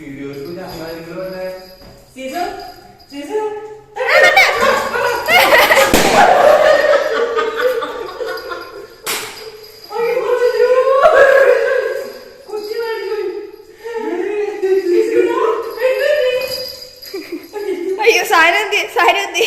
Videos ഞങ്ങൾ തന്നെ season season അയ്യോ സാരന്തി സാരന്തി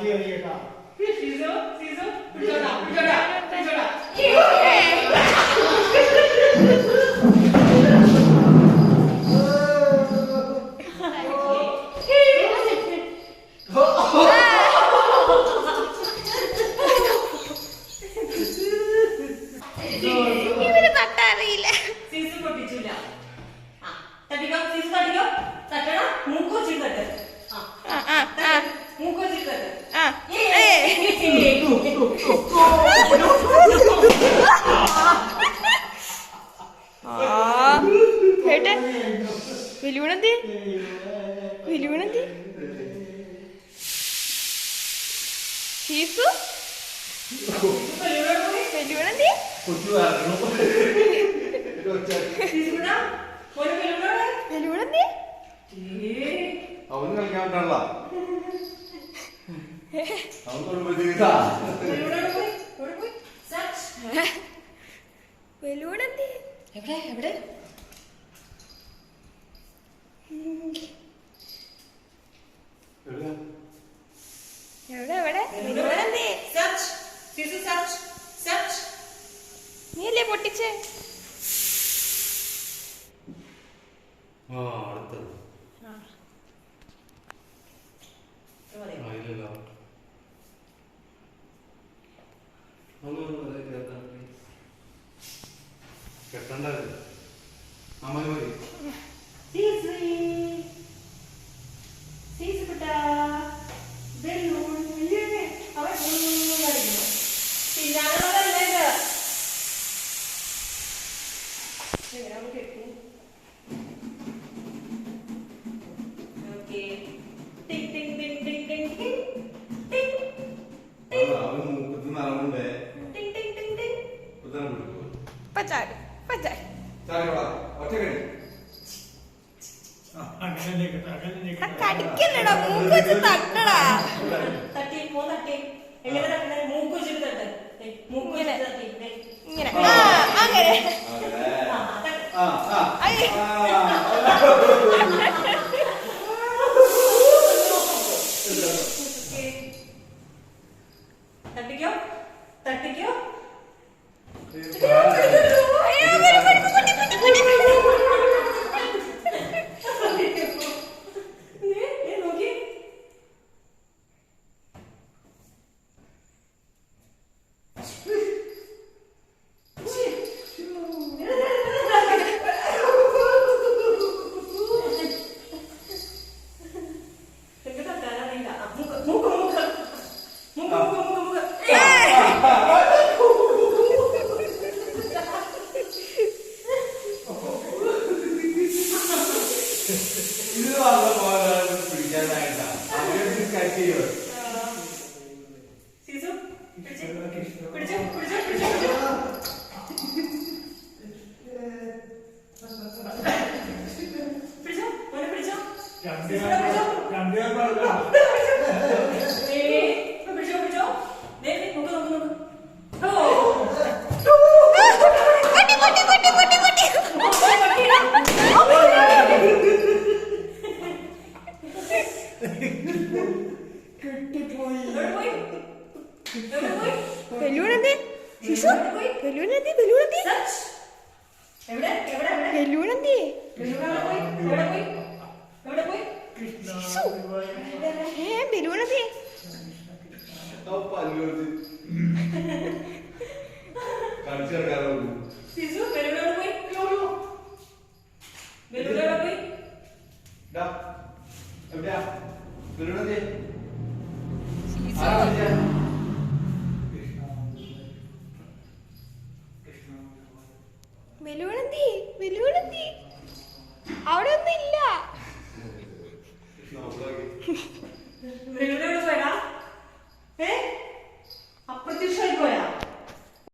谢谢。谢谢，谢谢，不知道，不知道。ആ ഏട്ടൻ വെലുവിനെന്തി വെലുവിനെന്തി ശീസു വെലുവിനെന്തി വെലുവിനെന്തി അവന് കളിക്കാൻ പറ്റാനുള്ള. അവൻ കൊടുക്കുമ്പോഴത്തേക്കാ എവിടെ? എവിടെ? എവിടെ? എവിടെ നീയല്ലേ പൊട്ടിച്ചേ? ആ അടുത്തത്. ഇങ്ങനെ കെട്ടി. കടിക്കണ്ടടാ മൂക്ക് വെച്ച് തട്ടടാ. തട്ടി പോ തട്ടി. എങ്ങനെ തട്ടണേ? ഓക്കെ. തട്ടിക്കോ? തട്ടിക്കോ? ഇത് വന്ന പോലെ പിടിക്കാനായിട്ടാ അവരെ കട്ട് ചെയ്യോ കെട്ടിപ്പോയി. ബലൂണെന്തേ ശിശു ബലൂണെന്തേ ബലൂണെന്തേ ബലൂണെന്തേ ശിശു. ഏ ബലൂണെന്തേ ശിശു ബലൂണോട് പോയി? ബലൂണോട് പോയി? എവിടെയാ? ബലൂണെന്തേ വെലുവിളെന്തി അവിടെ ഒന്നും അപ്രത്യക്ഷമായി പോയാ?